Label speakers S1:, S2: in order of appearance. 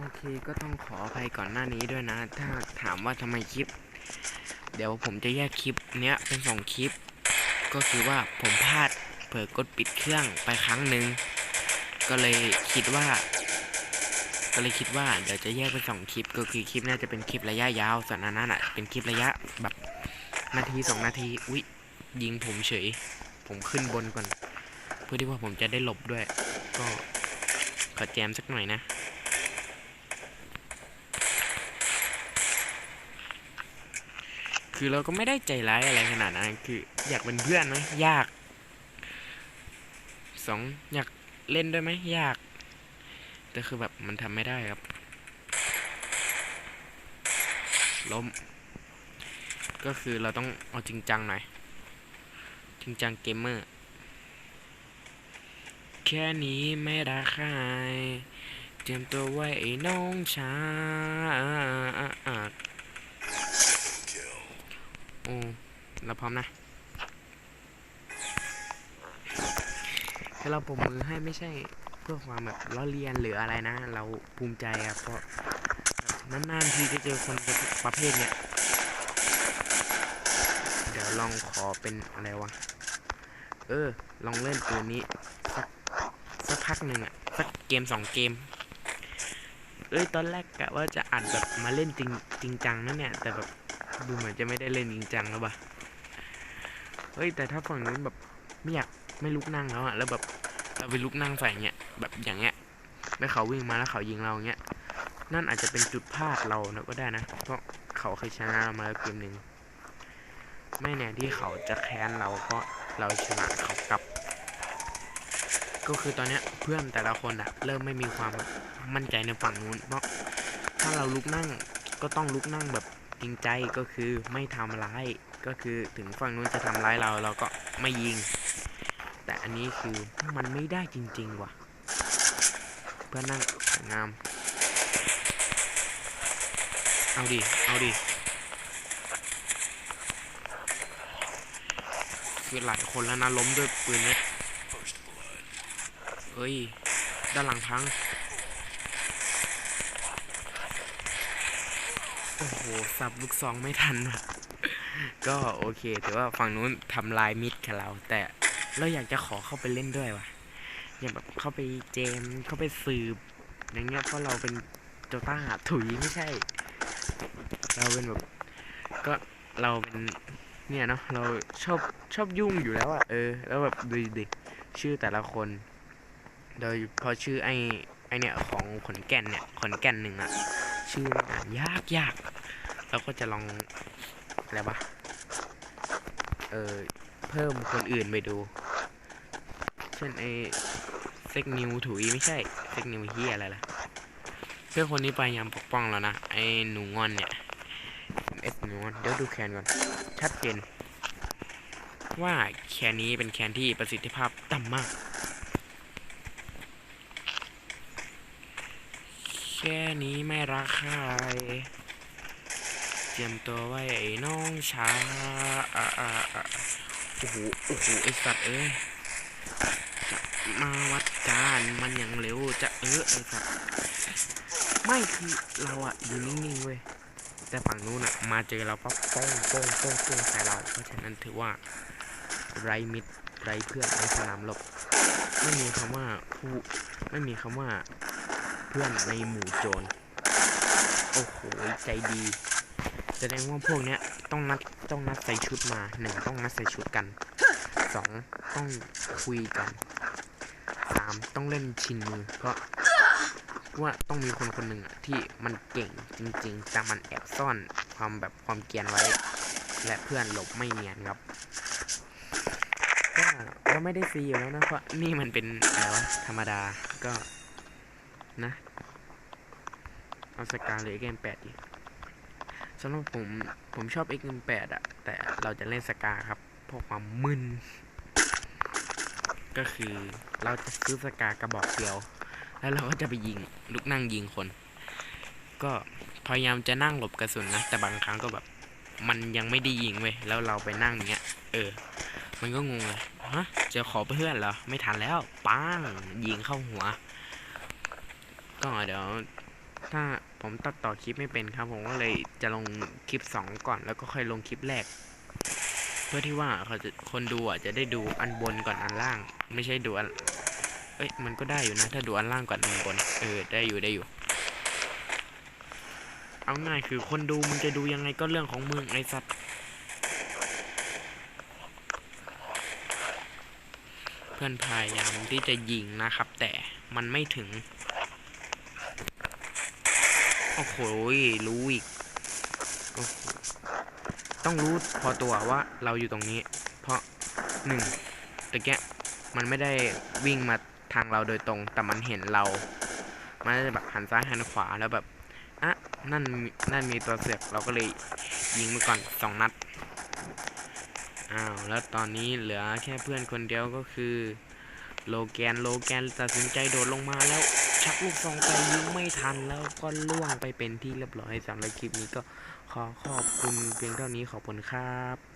S1: โอเคก็ต้องขออภัยก่อนหน้านี้ด้วยนะ ถ้าถามว่าทำไมคลิป เดี๋ยวผมจะแยกคลิปเนี้ยเป็นสองคลิป ก็คือว่าผมพลาดเผลอกดปิดเครื่องไปครั้งหนึ่งก็เลยคิดว่า ก็เลยคิดว่าเดี๋ยวจะแยกเป็นสองคลิป ก็คือคลิปน่าจะเป็นคลิประยะยาวส่วนอันนั้นอะเป็นคลิประยะแบบนาทีสองนาทีอุ๊ยยิงผมเฉย ผมขึ้นบนก่อน เพื่อที่ว่าผมจะได้หลบด้วย ก็ขอแจมสักหน่อยนะ คือเราก็ไม่ได้ใจร้ายอะไรขนาดนั้น คืออยากเป็นเพื่อนไหมยากสองอยากเล่นด้วยไหมยาก แต่คือแบบมันทำไม่ได้ครับ ล้ม ก็คือเราต้องเอาจริงจังหน่อย จริงจังเกมเมอร์ แค่นี้ไม่รักใครเตรียมตัวไว้ไอ้น้องชาย โอ้เราพร้อมนะถ้าเราปรบมือให้ไม่ใช่เพื่อความแบบล้อเลียนหรืออะไรนะ เราภูมิใจครับเพราะแบบนานๆทีจะเจอคนประเภทเนี้ยเดี๋ยวลองขอเป็นอะไรวะ เออ ลองเล่นตัวนี้ สักสักพักหนึ่งอะสักเกมสองเกม เอ้ย ตอนแรกกะว่าจะอัดแบบมาเล่นจริงจริงจังนะเนี่ย แต่แบบ ดูเหมือนจะไม่ได้เล่นจริงจังแล้วปะเฮ้ยแต่ถ้าฝั่งนู้นแบบไม่อยากไม่ลุกนั่งแล้วอะแล้วแบบเราไปลุกนั่งใส่เงี้ยแบบอย่างเงี้ยแล้วเขาวิ่งมาแล้วเขายิงเราเงี้ยนั่นอาจจะเป็นจุดพลาดเรานะก็ได้นะเพราะเขาเคยชนะเรามาแล้วเกมหนึ่งไม่แน่ที่เขาจะแค้นเราเพราะเราชนะเขากลับ ก็คือตอนเนี้ยเพื่อนแต่ละคนอะเริ่มไม่มีความมั่นใจในฝั่งนู้น เพราะถ้าเราลุกนั่งก็ต้องลุกนั่งแบบ จริงใจก็คือไม่ทำร้ายก็คือถึงฝั่งนู้นจะทำร้ายเราเราก็ไม่ยิง แต่อันนี้คือมันไม่ได้จริง ๆ ว่ะ เพื่อนนั่งงาม เอาดิ เอาดิคือหลายคนแล้วนะล้มด้วยปืนเน็ตเฮ้ย ด้านหลังพัง โอ้โหสับลูกซองไม่ทันว่ะก็โอเคถือว่าฝั่งนู้นทำลายมิดกับเรา แต่เราอยากจะขอเข้าไปเล่นด้วยว่ะ อย่ากแบบเข้าไปเจมเข้าไปสืบ อย่างเงี้ยเพราะเราเป็นโจต้าถุยไม่ใช่ เราเป็นแบบก็เราเป็นเนี่ยเนาะเราชอบชอบยุ่งอยู่แล้วอะเออ แล้วแบบดูดิชื่อแต่ละคน โดยเพอชื่อไอไอเนี่ยของขนแก่นเนี่ยขนแก่นหนึ่งอะ ชื่อมันอ่านยากยากเราก็จะลองอะไรปะเออเพิ่มคนอื่นไปดู เช่นไอเซ็กนิวถุยไม่ใช่เซ็กนิวเฮียอะไรล่ะเพื่อนคนนี้พยายามปกป้องแล้วนะไอหนูงอนเนี่ยเอสหนูงอนเดี๋ยวดูแคนก่อน ชัดเจนว่าแคนนี้เป็นแคนที่ประสิทธิภาพต่ำมาก แค่นี้ไม่รักใคร เตรียมตัวไว้ไอ้น้องชาอ่าอ่าอ่าโอ้โห โอ้โห ไอสัตว์เอ้ย จะมาวัดการมันอย่างเร็วจะเออไอสัตว์ ไม่คือเราอะอยู่นิ่งๆเว้ย แต่ฝั่งนู้นอะมาเจอเราปั๊บป้งป้งป้งป้งใส่เรา เพราะฉะนั้นถือว่าไรมิตรไรเพื่อนในสนามรบไม่มีคำว่าผู้ไม่มีคำว่า พื่อนในหมู่โจร โอ้โห ใจดี แสดงว่าพวกเนี้ยต้องนัดต้องนัดใส่ชุดมาหนึ่งต้องนัดใส่ชุดกันสองต้องคุยกันสามต้องเล่นชินมือเพราะว่าต้องมีคนคนหนึ่งอะที่มันเก่งจริงๆ แต่มันแอบซ่อนความแบบความเกรียนไว้ และเพื่อนหลบไม่เนียนครับก็เราไม่ได้ซีอยู่แล้วนะเพราะนี่มันเป็นอะไรวะธรรมดาก็ นะ เอาสกาเลยเกมแปดดิสำหรับผม ผมชอบ x 1 8อะแต่เราจะเล่นสกาครับเพราะความมึน ก็คือเราจะซื้อสกากระบอกเดียว แล้วเราก็จะไปยิงลุกนั่งยิงคน ก็พยายามจะนั่งหลบกระสุนนะ แต่บางครั้งก็แบบ มันยังไม่ได้ยิงเว้ยแล้วเราไปนั่งเงี้ย เออ มันก็งงเลยฮะจะขอเพื่อนเหรอ ไม่ทันแล้วป้างยิงเข้าหัว ก็เดี๋ยวถ้าผมตัดต่อคลิปไม่เป็นครับ ผมก็เลยจะลงคลิปสองก่อนแล้วก็ค่อยลงคลิปแรก เพื่อที่ว่าเขาจะคนดูอะจะได้ดูอันบนก่อนอันล่าง ไม่ใช่ดูอันเอ้ยมันก็ได้อยู่นะ ถ้าดูอันล่างก่อนอันบน เออได้อยู่ได้อยู่ เอาง่ายคือคนดูมึงจะดูยังไงก็เรื่องของมึงไอ้สัตว์เพื่อนพยายามที่จะยิงนะครับ แต่มันไม่ถึง โอ้โหรู้อีกอต้องรู้พอตัวว่าเราอยู่ตรงนี้ เพราะหนึ่งตะแกะมันไม่ได้วิ่งมาทางเราโดยตรง แต่มันเห็นเรา มันจะแบบหันซ้ายหันขวาแล้วแบบอะนั่นนั่นมีตัวเสือกเราก็เลยยิงไปก่อนสองนัดอ้าวแล้วตอนนี้เหลือแค่เพื่อนคนเดียวก็คือ โลแกนโลแกนตัดสินใจโดดลงมาแล้ว ชักลูกซองไปยิงไม่ทันแล้วก็ล่วงไปเป็นที่เรียบร้อยสำหรับคลิปนี้ก็ขอขอบคุณเพียงเท่านี้ขอบคุณครับ